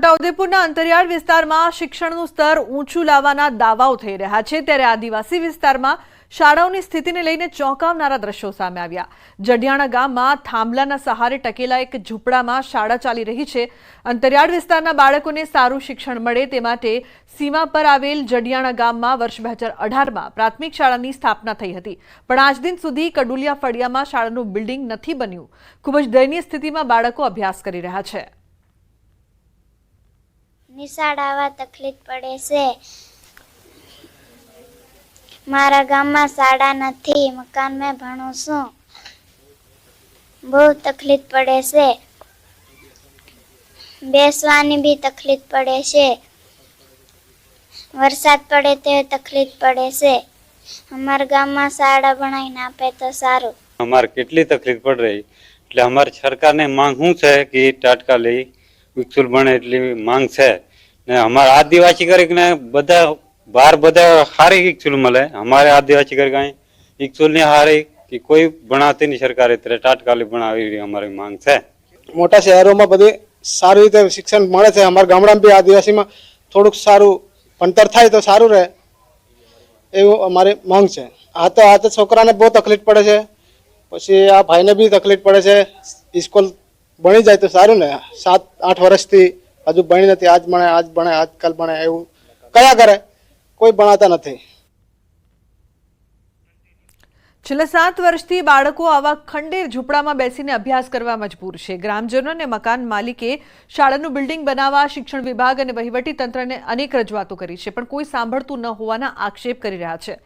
છોટાઉદેપુરના અંતરિયાળ વિસ્તારમાં શિક્ષણનું સ્તર ઊંચું લાવવાના દાવાઓ થઈ રહ્યા છે, ત્યારે આદિવાસી વિસ્તારમાં શાળાઓની સ્થિતિને લઈને ચોંકાવનારા દ્રશ્યો સામે આવ્યા. જડિયાણા ગામમાં થાંભલાના સહારે ટકેલા એક ઝૂંપડામાં શાળા ચાલી રહી છે. અંતરિયાળ વિસ્તારના બાળકોને સારું શિક્ષણ મળે તે માટે સીમા પર આવેલ જડિયાણા ગામમાં વર્ષ બે હજાર અઢારમાં પ્રાથમિક શાળાની સ્થાપના થઈ હતી. પણ આજ દિન સુધી કડુલિયા ફળિયામાં શાળાનું બિલ્ડિંગ નથી બન્યું. ખૂબ જ દયનીય સ્થિતિમાં બાળકો અભ્યાસ કરી રહ્યા છે. નિશાળ આવવા તકલીફ પડે છે. મારા ગામમાં શાળા નથી, મકાન મેં ભણું છું. બહુ તકલીફ પડે છે. બેસવાની બી તકલીફ પડે છે. વરસાદ પડે તે તકલીફ પડે છે. અમારા ગામમાં શાળા બનાવીને આપે તો સારું. અમારે કેટલી તકલીફ પડ રહી. એટલે અમારી સરકારને માંગ શું છે કે તાત્કાલિક વિકસુલ બને એટલી માંગ છે. ને અમારે આદિવાસી કરીને બધા બહાર બધા સારી વિકસુલ મળે. અમારે આદિવાસી કરી કાંઈ વિકસુલની હારી કે કોઈ ભણાવતી નહીં સરકારે. ત્યારે તાત્કાલિક ભણાવી અમારી માંગ છે. મોટા શહેરોમાં બધી સારી રીતે શિક્ષણ મળે છે. અમારા ગામડામાં બી આદિવાસીમાં થોડુંક સારું ભણતર થાય તો સારું રહે એવું અમારી માંગ છે. આ તો આ તો છોકરાને બહુ તકલીફ પડે છે. પછી આ ભાઈને બી તકલીફ પડે છે. સ્કૂલ ભણી જાય તો સારું ને. સાત, આઠ વર્ષથી હજુ ભણી નથી, આજ ભણે આજ ભણે આજકાલ ભણે એવું. કયા કરે કોઈ ભણાતા નથી. છેલ્લા સાત વર્ષથી બાળકો આવા ખંડેર ઝૂંપડામાં બેસીને અભ્યાસ કરવા મજબૂર છે. ગ્રામજનો અને મકાન માલિકે શાળાનું બિલ્ડિંગ બનાવવા, શિક્ષણ વિભાગ અને વહીવટી તંત્રને અનેક રજૂઆતો કરી છે, પણ કોઈ સાંભળતું ન હોવાના આક્ષેપ કરી રહ્યા છે.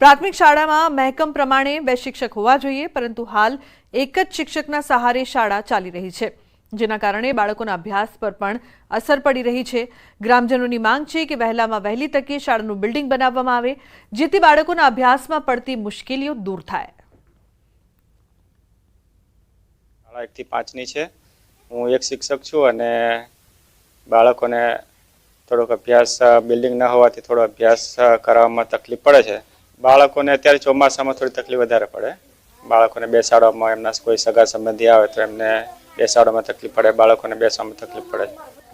પ્રાથમિક શાળામાં મહેકમ પ્રમાણે બે શિક્ષક હોવા જોઈએ, પરંતુ હાલ એક જ શિક્ષકના સહારે શાળા ચાલી રહી છે. જેના કારણે બાળકોના અભ્યાસ પર પણ અસર પડી રહી છે. ગ્રામજનોની માંગ છે કે વહેલામાં વહેલી તકે શાળાનું બિલ્ડિંગ બનાવવામાં આવે, જેથી બાળકોના અભ્યાસમાં પડતી મુશ્કેલીઓ દૂર થાય. શાળા એકથી પાંચની છે. હું એક શિક્ષક છું અને બાળકોને થોડોક અભ્યાસ, બિલ્ડિંગ ન હોવાથી થોડો અભ્યાસ કરાવવામાં તકલીફ પડે છે. બાળકોને અત્યારે ચોમાસામાં થોડી તકલીફ વધારે પડે. બાળકોને બેસાડવામાં એમના કોઈ સગા સંબંધી આવે તો એમને બેસાડવામાં તકલીફ પડે, બાળકોને બેસવામાં તકલીફ પડે.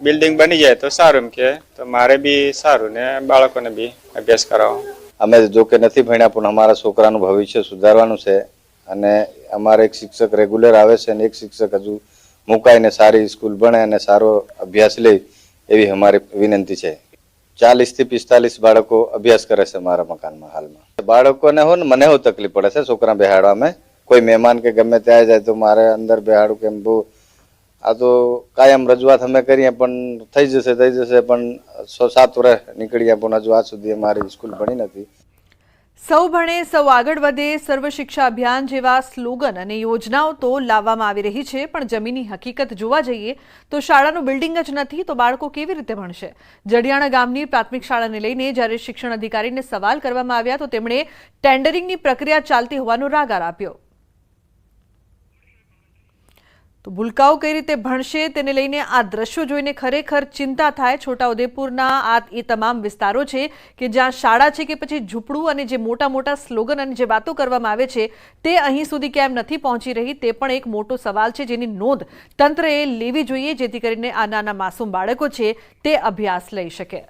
બિલ્ડિંગ બની જાય તો સારું એમ કે, તો મારે બી સારું ને બાળકોને બી અભ્યાસ કરાવો. અમે જો કે નથી ભણ્યા, પણ અમારા છોકરાનું ભવિષ્ય સુધારવાનું છે અને અમારે એક શિક્ષક રેગ્યુલર આવે છે અને એક શિક્ષક હજુ મુકાઈને સારી સ્કૂલ ભણે અને સારો અભ્યાસ લે એવી અમારી વિનંતી છે. ચાલીસથી પિસ્તાલીસ બાળકો અભ્યાસ કરે છે મારા મકાનમાં હાલમાં. બાળકોને હો ને મને હું તકલીફ પડે છે છોકરા બેહાડવામાં કોઈ મહેમાન કે ગમે ત્યાં જાય તો મારે અંદર બેહાડું કેમ બહુ આ તો કાયમ રજૂઆત અમે કરીએ, પણ થઈ જશે થઈ જશે, પણ છ સાત વર્ષ નીકળ્યા પણ હજુ આજ સુધી અમારી સ્કૂલ ભણી નથી. સૌ ભણે, સૌ આગળ વધે, સર્વ શિક્ષા અભિયાન જેવા સ્લોગન અને યોજનાઓ તો લાવવામાં આવી રહી છે, પણ જમીનની હકીકત જોવા જઈએ તો શાળાનું બિલ્ડિંગ જ નથી, તો બાળકો કેવી રીતે ભણશે? જડિયાણા ગામની પ્રાથમિક શાળાને લઈને જ્યારે શિક્ષણ અધિકારીને સવાલ કરવામાં આવ્યા, તો તેમણે ટેન્ડરિંગની પ્રક્રિયા ચાલતી હોવાનો રાગાર આપ્યો તો ભૂલકાઓ કઈ રીતે ભણશે તેને લઈને આ દ્રશ્યો જોઈને ખરેખર ચિંતા થાય. છોટાઉદેપુરના આ એ તમામ વિસ્તારો છે કે જ્યાં શાળા છે કે પછી ઝૂંપડું અને જે મોટા મોટા સ્લોગન અને જે વાતો કરવામાં આવે છે તે અહીં સુધી કેમ નથી પહોંચી રહી તે પણ એક મોટો સવાલ છે જેની નોંધ તંત્રએ લેવી જોઈએ જેથી કરીને આ નાના માસૂમ બાળકો છે તે અભ્યાસ લઈ શકે.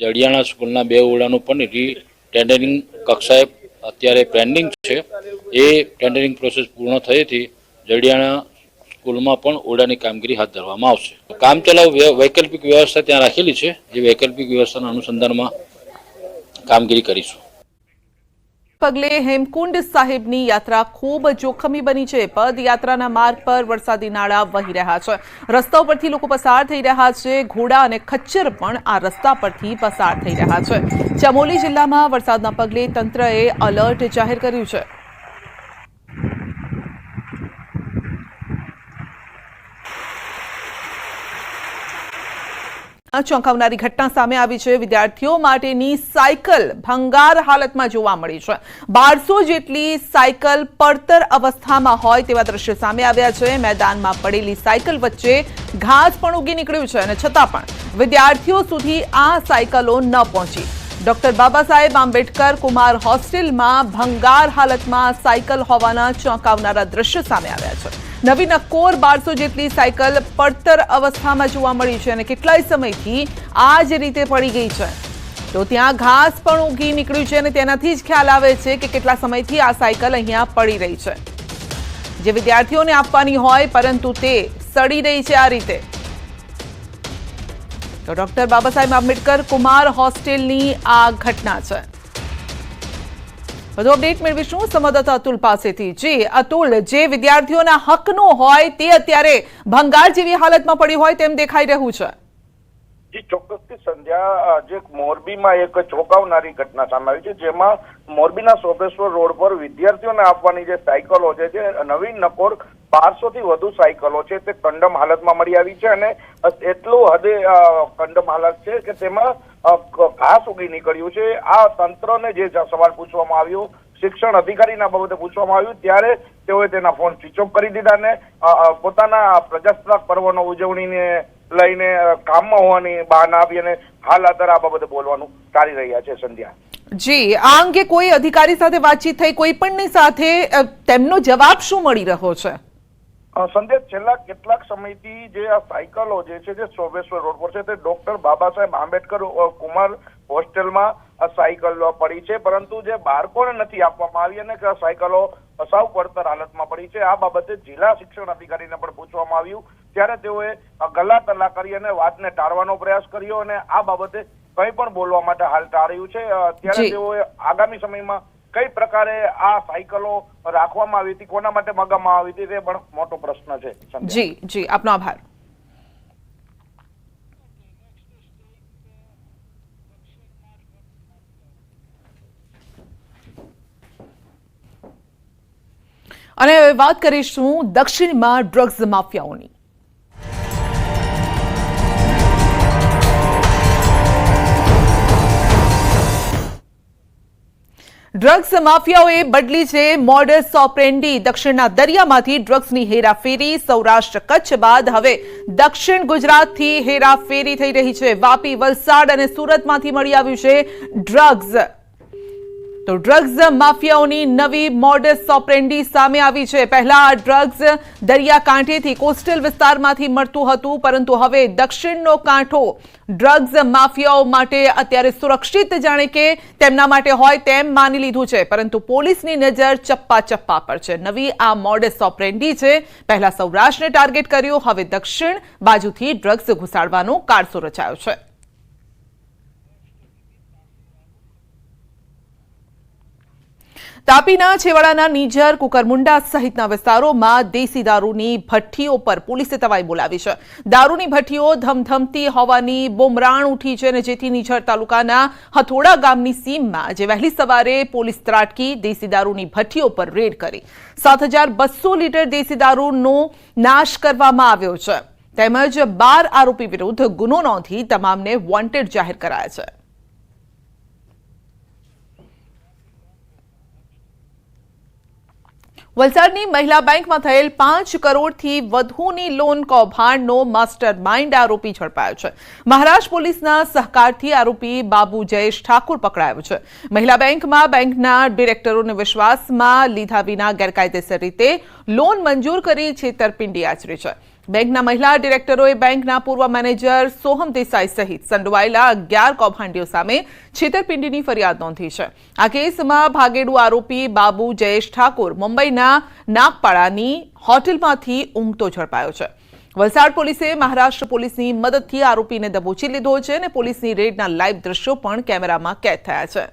જડિયાણા સ્કૂલના બે ઓરડાનું પણ રી, ટેન્ડરિંગ કક્ષાએ અત્યારે પેન્ડિંગ છે. એ ટેન્ડરિંગ પ્રોસેસ પૂર્ણ થયેથી જડિયાણા સ્કૂલમાં પણ ઓરડાની કામગીરી હાથ ધરવામાં આવશે. કામચલાઉ ચલાવ વૈકલ્પિક વ્યવસ્થા ત્યાં રાખેલી છે. જે વૈકલ્પિક વ્યવસ્થાના અનુસંધાનમાં કામગીરી કરીશું. પગલે હેમકુંડ સાહેબની યાત્રા ખૂબ જોખમી બની છે. પદયાત્રાના માર્ગ પર વરસાદી નાળા વહી રહ્યા છે. રસ્તા પરથી લોકો પસાર થઈ રહ્યા છે. ઘોડા અને ખચ્ચર પણ આ રસ્તા પરથી પસાર થઈ રહ્યા છે. ચમોલી જિલ્લામાં વરસાદના પગલે તંત્રએ અલર્ટ જાહેર કર્યું છે. ચોંકાવનારી ઘટના સામે આવી છે. વિદ્યાર્થીઓ માટેની સાયકલ ભંગાર હાલતમાં જોવા મળી છે. બારસો જેટલી સાયકલ પડતર અવસ્થામાં હોય તેવા દ્રશ્યો સામે આવ્યા છે. મેદાનમાં પડેલી સાયકલ વચ્ચે ઘાસ પણ ઉગી નીકળ્યું છે અને છતાં પણ વિદ્યાર્થીઓ સુધી આ સાયકલો ન પહોંચી. ડોક્ટર બાબા સાહેબ આંબેડકર કુમાર હોસ્ટેલમાં ભંગાર હાલતમાં સાયકલ હોવાના ચોંકાવનારા દ્રશ્યો સામે આવ્યા છે. નવી નક્કોર બારસો જેટલી સાયકલ પડતર અવસ્થામાં જોવા મળી છે અને કેટલાય સમયથી આ જ રીતે પડી ગઈ છે. તો ત્યાં ઘાસ પણ ઉગી નીકળ્યું છે અને તેનાથી જ ખ્યાલ આવે છે કે કેટલા સમયથી આ સાયકલ અહીંયા પડી રહી છે. જે વિદ્યાર્થીઓને આપવાની હોય પરંતુ તે સડી રહી છે આ રીતે. તો ડોક્ટર બાબા સાહેબ આંબેડકર કુમાર હોસ્ટેલની આ ઘટના છે. વધુ અપડેટ મેળવીશું સંવાદદાતા અતુલ પાસેથી. જી, અતુલ, જે વિદ્યાર્થીઓના હકનું હોય તે અત્યારે ભંગાર જેવી હાલતમાં પડી હોય તેમ દેખાઈ રહ્યું છે. જી, ચોક્કસથી સંધ્યા જે મોરબીમાં એક ચોંકાવનારી ઘટના સામે આવી છે, જેમાં મોરબીના સોબેશ્વર રોડ પર વિદ્યાર્થીઓને આપવાની જે સાયકલો છે જે નવીન નકોર બારસો થી વધુ સાયકલો છે તે કંડમ હાલતમાં મળી આવી છે અને એટલું હદે કંડમ હાલત છે કે તેમાં ઘાસ ઉગી નીકળ્યું છે. આ તંત્રને જે સવાલ પૂછવામાં આવ્યો, શિક્ષણ અધિકારીના બાબતે પૂછવામાં આવ્યું, ત્યારે તેઓએ તેના ફોન સ્વિચ ઓફ કરી દીધા ને પોતાના પ્રજાસત્તાક પર્વનો ઉજવણીને લઈને કામમાં હોવાની બહાના આપી અને હાલ આધાર આ બાબતે બોલવાનું ટાળી રહ્યા છે સંધ્યા. જી, આ અંગે કોઈ અધિકારી સાથે વાતચીત થઈ, કોઈ પણ સાથે તેમનો જવાબ શું મળી રહ્યો છે? સંધ્યા છેલ્લા કેટલાક સમયથી જે આ સાયકલો જે છે જે સોબેશ્વર રોડ પર છે તે ડોક્ટર બાબા સાહેબ આંબેડકર કુમાર હોસ્ટેલમાં આ સાયકલો પડી છે. પરંતુ જે બાળકોને નથી આપવામાં આવી અને કે આ સાયકલો સાવ પડતર હાલતમાં પડી છે આ બાબતે જિલ્લા શિક્ષણ અધિકારીને પણ પૂછવામાં આવ્યું. ત્યારે તેઓએ ગલા તલા કરી અને વાતને ટાળવાનો પ્રયાસ કર્યો અને આ બાબતે કંઈ પણ બોલવા માટે હાલ ટાળ્યું છે. ત્યારે તેઓએ આગામી સમયમાં કઈ પ્રકારે આ સાયકલો રાખવામાં આવી હતી, કોના માટે મગાવવામાં આવી હતી તે પણ મોટો પ્રશ્ન છે જી જી, આપનો આભાર. અને વાત કરીશું દક્ષિણમાં ડ્રગ્સ માફિયાઓની. ડ્રગ્સ માફિયાઓએ બદલી છે મોડસ ઓપરેન્ડી દક્ષિણના દરિયામાંથી ડ્રગ્સની હેરાફેરી સૌરાષ્ટ્ર કચ્છ બાદ હવે દક્ષિણ ગુજરાતથી હેરાફેરી થઈ રહી છે. વાપી, વલસાડ અને સુરતમાંથી મળી આવ્યું છે ડ્રગ્સ. તો ડ્રગ્સ માફિયાઓની નવી મોડસ ઓપરેન્ડી સામે આવી છે. પહેલા આ ડ્રગ્સ દરિયાકાંઠેથી કોસ્ટલ વિસ્તારમાંથી મળતું હતું, પરંતુ હવે દક્ષિણનો કાંઠો ડ્રગ્સ માફિયાઓ માટે અત્યારે સુરક્ષિત જાણે કે તેમના માટે હોય તેમ માની લીધું છે. પરંતુ પોલીસની નજર ચપ્પા ચપ્પા પર છે. નવી આ મોડસ ઓપરેન્ડી છે. પહેલા સૌરાષ્ટ્રને ટાર્ગેટ કર્યું, હવે દક્ષિણ બાજુથી ડ્રગ્સ ઘુસાડવાનો કારસો રચાયો છે. તાપીના, છેવાડાના, નીજર, કુકરમુંડા સહિતના વિસ્તારોમાં દેશી દારૂની ભઠ્ઠીઓ પર પોલીસે તવાઈ બોલાવી છે. દારૂની ભઠ્ઠીઓ ધમધમતી હોવાની બુમરાણ ઉઠી છે અને જેથી નીજર તાલુકાના હથોડા ગામની સીમમાં જે વહેલી સવારે પોલીસ ત્રાટકી દેશી દારૂની ભઠ્ઠીઓ પર રેડ કરી. સાત હજાર બસો લીટર દેશી દારૂનો નાશ કરવામાં આવ્યો છે. તેમજ બાર આરોપી વિરુદ્ધ ગુનો નોંધી તમામને વોન્ટેડ જાહેર કરાયા છે. વલસાડની મહિલા બેંકમાં થયેલ પાંચ કરોડથી વધુની લોન કૌભાંડનો માસ્ટર માઇન્ડ આરોપી ઝડપાયો છે. મહારાષ્ટ્ર પોલીસના સહકારથી આરોપી બાબુ જયેશ ઠાકુર પકડાયો છે. મહિલા બેંકમાં બેંકના ડિરેક્ટરોને વિશ્વાસમાં લીધા વિના ગેરકાયદેસર રીતે લોન મંજૂર કરી છેતરપિંડી આચરી છે. બેંકના મહિલા ડિરેક્ટરોએ બેંકના પૂર્વ મેનેજર સોહમ દેસાઈ સહિત સંડોવાયેલા અગિયાર કૌભાંડીઓ સામે છેતરપિંડીની ફરિયાદ નોંધી છે. આ કેસમાં ભાગેડુ આરોપી બાબુ જયેશ ઠાકોર મુંબઈના નાગપાડાની હોટેલમાંથી ઊંઘતો ઝડપાયો છે. વલસાડ પોલીસે મહારાષ્ટ્ર પોલીસની મદદથી આરોપીને દબોચી લીધો છે અને પોલીસની રેડના લાઈવ દ્રશ્યો પણ કેમેરામાં કેદ થયા છે.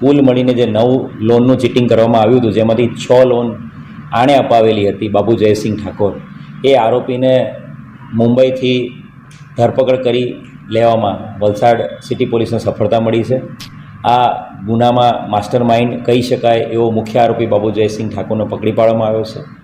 કુલ મળીને જે નવ લોનનું ચીટિંગ કરવામાં આવ્યું હતું, જેમાંથી છ લોન આણે અપાવેલી હતી બાબુ જયસિંહ ઠાકોર. એ આરોપીને મુંબઈથી ધરપકડ કરી લેવામાં વલસાડ સિટી પોલીસને સફળતા મળી છે. આ ગુનામાં માસ્ટર માઇન્ડ કહી શકાય એવો મુખ્ય આરોપી બાબુ જયસિંહ ઠાકોરને પકડી પાડવામાં આવ્યો છે.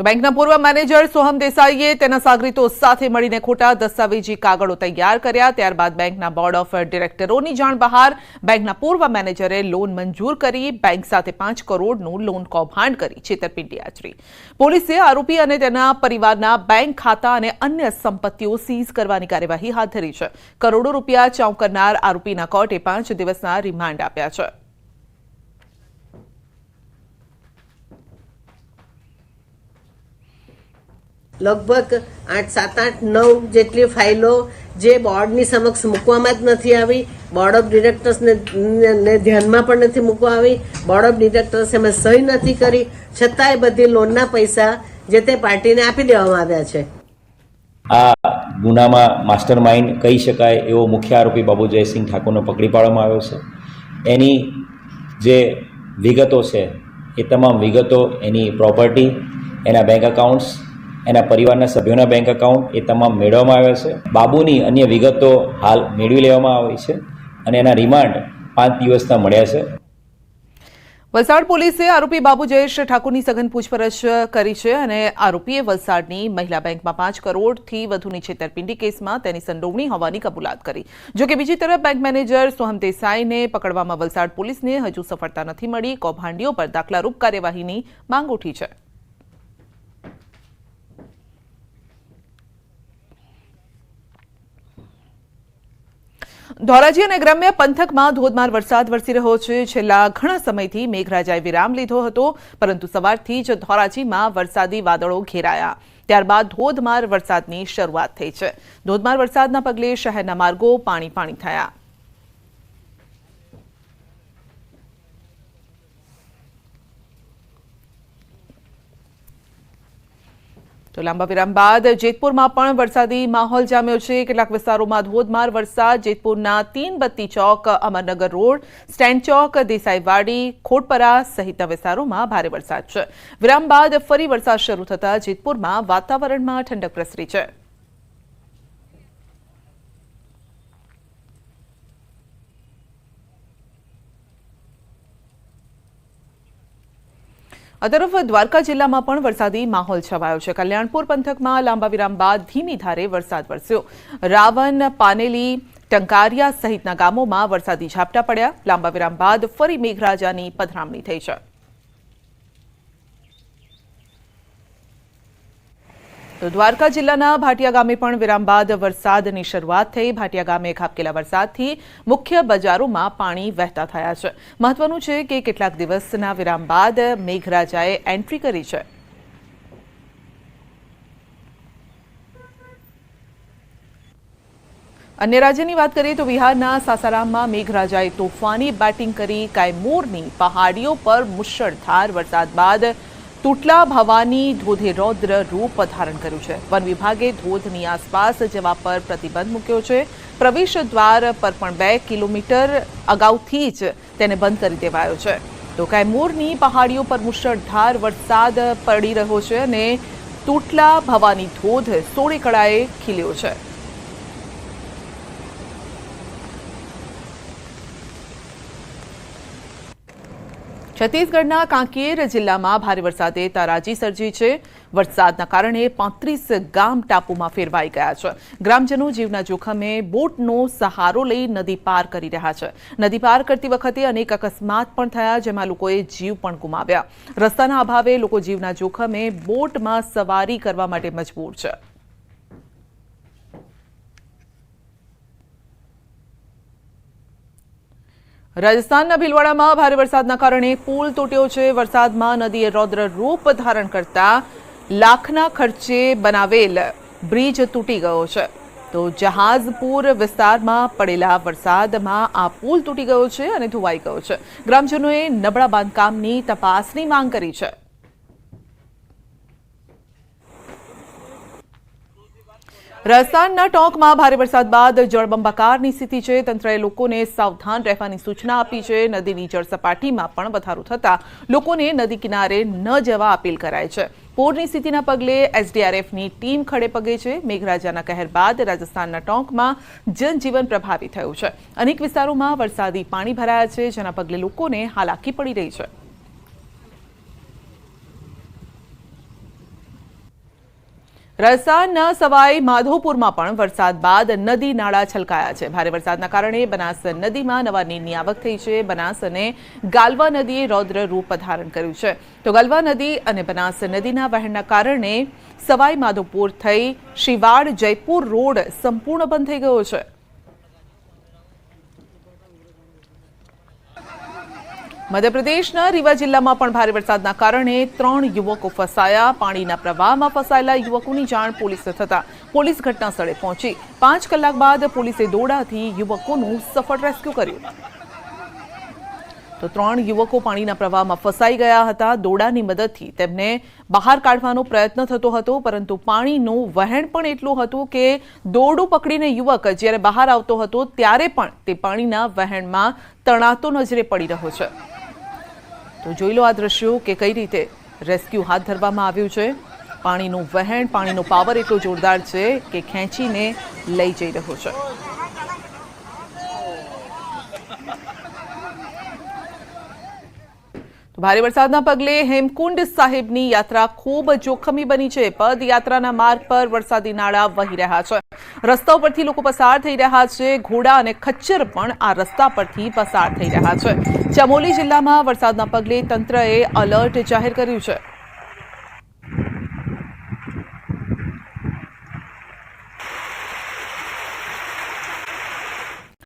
તો બેંકના પૂર્વ મેનેજર સોહમ દેસાઈએ તેના સાગરીતો સાથે મળીને ખોટા દસ્તાવેજી કાગળો તૈયાર કર્યા. ત્યારબાદ બેંકના બોર્ડ ઓફ ડિરેક્ટરોની જાણ બહાર બેંકના પૂર્વ મેનેજરે લોન મંજૂર કરી બેંક સાથે પાંચ કરોડનું લોન કૌભાંડ કરી છેતરપિંડી આચરી. પોલીસે આરોપી અને તેના પરિવારના બેંક ખાતા અને અન્ય સંપત્તિઓ સીઝ કરવાની કાર્યવાહી હાથ ધરી છે. કરોડો રૂપિયા ચાઉ આરોપીના કોર્ટે પાંચ દિવસના રિમાન્ડ આપ્યા છે. લગભગ આઠ, સાત, આઠ, નવ જેટલી ફાઇલો જે બોર્ડની સમક્ષ મૂકવામાં જ નથી આવી. બોર્ડ ઓફ ડિરેક્ટર્સને ને ધ્યાનમાં પણ નથી મૂકવા આવી. બોર્ડ ઓફ ડિરેક્ટર્સ એમાં સહી નથી કરી. છતાંય બધી લોનના પૈસા જે તે પાર્ટીને આપી દેવામાં આવ્યા છે. આ ગુનામાં માસ્ટર માઇન્ડ કહી શકાય એવો મુખ્ય આરોપી બાબુ જયસિંહ ઠાકોરને પકડી પાડવામાં આવ્યો છે. એની જે વિગતો છે એ તમામ વિગતો એની પ્રોપર્ટી, એના બેંક અકાઉન્ટ્સ એના પરિવારના સભ્યોના બેંક એકાઉન્ટ એ તમામ મેળવવામાં આવ્યા છે. બાબુની અન્ય વિગતો હાલ મેળવી લેવામાં આવી છે અને એના રિમાન્ડ પાંચ દિવસના મળ્યા છે. વલસાડ પોલીસે આરોપી બાબુ જયેશ ઠાકોરની સઘન પૂછપરછ કરી છે અને આરોપીએ વલસાડની મહિલા બેંકમાં પાંચ કરોડથી વધુની છેતરપિંડી કેસમાં તેની સંડોવણી હોવાની કબૂલાત કરી. જોકે બીજી તરફ બેંક મેનેજર સોહમ દેસાઈને પકડવામાં વલસાડ પોલીસને હજુ સફળતા નથી મળી. કૌભાંડીઓ પર દાખલારૂપ કાર્યવાહીની માંગ ઉઠી છે. ધોરાજી અને ગ્રામ્ય પંથકમાં ધોધમાર વરસાદ વરસી રહ્યો છે. છેલ્લા ઘણા સમયથી મેઘરાજાએ વિરામ લીધો હતો, પરંતુ સવારથી જ ધોરાજીમાં વરસાદી વાદળો ઘેરાયા. ત્યારબાદ ધોધમાર વરસાદની શરૂઆત થઈ છે. ધોધમાર વરસાદના પગલે શહેરના માર્ગો પાણી પાણી થયા. તો લાંબા વિરામ બાદ જેતપુરમાં પણ વરસાદી માહોલ જામ્યો છે. કેટલાક વિસ્તારોમાં ધોધમાર વરસાદ. જેતપુરના તીન બત્તી ચોક, અમરનગર રોડ સ્ટેન્ડ ચોક, દેસાઈવાડી, ખોડપરા સહિતના વિસ્તારોમાં ભારે વરસાદ છે. વિરામ બાદ ફરી વરસાદ શરૂ થતા જેતપુરમાં વાતાવરણમાં ઠંડક પ્રસરી છે. આ તરફ દ્વારકા જિલ્લામાં પણ વરસાદી માહોલ છવાયો છે. કલ્યાણપુર પંથકમાં લાંબા વિરામ બાદ ધીમી ધારે વરસાદ વરસ્યો. રાવણ, પાનેલી, ટંકારિયા સહિતના ગામોમાં વરસાદી ઝાપટા પડ્યા. લાંબા વિરામ બાદ ફરી મેઘરાજાની પધરામણી થઈ છે. દ્વારકા જિલ્લાના ભાટિયા ગામે પણ વિરામ બાદ વરસાદની શરૂઆત થઈ. ભાટિયા ગામે ખાબકેલા વરસાદથી મુખ્ય બજારોમાં પાણી વહેતા થયા છે. મહત્વનું છે કે કેટલાક દિવસના વિરામ બાદ મેઘરાજાએ એન્ટ્રી કરી છે. અન્ય રાજ્યની વાત કરીએ તો બિહારના સાસારામમાં મેઘરાજાએ તોફાની બેટિંગ કરી. કાયમોરની પહાડીઓ પર મુશળધાર વરસાદ બાદ તૂટલા ભવાની ધોધે રૌદ્ર રૂપ ધારણ કર્યું છે. વન વિભાગે ધોધની આસપાસ જવા પર પ્રતિબંધ મૂક્યો છે. પ્રવેશ દ્વાર પર પણ બે કિલોમીટર અગાઉથી જ તેને બંધ કરી દેવાયો છે. તો કૈમૂરની પહાડીઓ પર મુશળધાર વરસાદ પડી રહ્યો છે અને તૂટલા ભવાની ધોધ સોળે કળાએ ખીલ્યો છે. છત્તીસગઢના કાંકેર જિલ્લામાં ભારે વરસાદે તારાજી સર્જી છે. વરસાદના કારણે પાંત્રીસ ગામ ટાપુમાં ફેરવાઈ ગયા છે. ગ્રામજનો જીવના જોખમે બોટનો સહારો લઈ નદી પાર કરી રહ્યા છે. નદી પાર કરતી વખતે અનેક અકસ્માત પણ થયા, જેમાં લોકોએ જીવ પણ ગુમાવ્યા. રસ્તાના અભાવે લોકો જીવના જોખમે બોટમાં સવારી કરવા માટે મજબૂર છે. રાજસ્થાનના ભીલવાડામાં ભારે વરસાદના કારણે પુલ તૂટ્યો છે. વરસાદમાં નદીએ રૌદ્ર રૂપ ધારણ કરતા લાખના ખર્ચે બનાવેલ બ્રિજ તૂટી ગયો છે. તો જહાજપુર વિસ્તારમાં પડેલા વરસાદમાં આ પુલ તૂટી ગયો છે અને ધોવાઈ ગયો છે. ગ્રામજનોએ નબળા બાંધકામની તપાસની માંગ કરી છે. રાજસ્થાનના ટોંકમાં ભારે વરસાદ બાદ જળબંબાકારની સ્થિતિ છે. તંત્રએ લોકોને સાવધાન રહેવાની સૂચના આપી છે. નદીની જળસપાટીમાં પણ વધારો થતાં લોકોને નદી કિનારે ન જવા અપીલ કરાય છે. પૂરની સ્થિતિના પગલે એસડીઆરએફની ટીમ ખડે પગે છે. મેઘરાજાના કહેર બાદ રાજસ્થાનના ટોંકમાં જનજીવન પ્રભાવિત થયું છે. અનેક વિસ્તારોમાં વરસાદી પાણી ભરાયા છે, જેના પગલે લોકોને હાલાકી પડી રહી છે. રાજસ્થાનના સવાઈ માધોપુરમાં પણ વરસાદ બાદ નદી નાળા છલકાયા છે. ભારે વરસાદના કારણે બનાસ નદીમાં નવા નીરની આવક થઈ છે. બનાસ અને ગાલવા નદીએ રૌદ્ર રૂપ ધારણ કર્યું છે. તો ગાલવા નદી અને બનાસ નદીના વહેણના કારણે સવાઈ માધોપુર થઈ શિવાડ જયપુર રોડ સંપૂર્ણ બંધ થઈ ગયો છે. મધ્યપ્રદેશના રીવા જિલ્લામાં પણ ભારે વરસાદના કારણે ત્રણ યુવકો ફસાયા. પાણીના પ્રવાહમાં ફસાયેલા યુવકોની જાણ પોલીસને થતા પોલીસ ઘટના સ્થળે પહોંચી. પાંચ કલાક બાદ પોલીસે દોડાથી યુવકોનું સફળ રેસ્ક્યુ કર્યું. તો ત્રણ યુવકો પાણીના પ્રવાહમાં ફસાઈ ગયા હતા. દોડાની મદદથી તેમને બહાર કાઢવાનો પ્રયત્ન થતો હતો, પરંતુ પાણીનું વહેણ પણ એટલું હતું કે દોરડું પકડીને યુવક જ્યારે બહાર આવતો હતો, ત્યારે પણ તે પાણીના વહેણમાં તણાતો નજરે પડી રહ્યો છે. તો જોઈ લો આ દ્રશ્યો કે કઈ રીતે રેસ્ક્યુ હાથ ધરવામાં આવ્યું છે. પાણીનું વહેણ, પાણીનો પાવર એટલો જોરદાર છે કે ખેંચીને લઈ જઈ રહ્યો છે. ભારે વરસાદના પગલે હેમકુંડ સાહેબની યાત્રા ખૂબ જોખમી બની છે. પદયાત્રાના માર્ગ પર વરસાદી નાળા વહી રહ્યા છે. રસ્તા પરથી લોકો પસાર થઈ રહ્યા છે. ઘોડા અને ખચ્ચર પણ આ રસ્તા પરથી પસાર થઈ રહ્યા છે. ચમોલી જિલ્લામાં વરસાદના પગલે તંત્રએ અલર્ટ જાહેર કર્યું છે.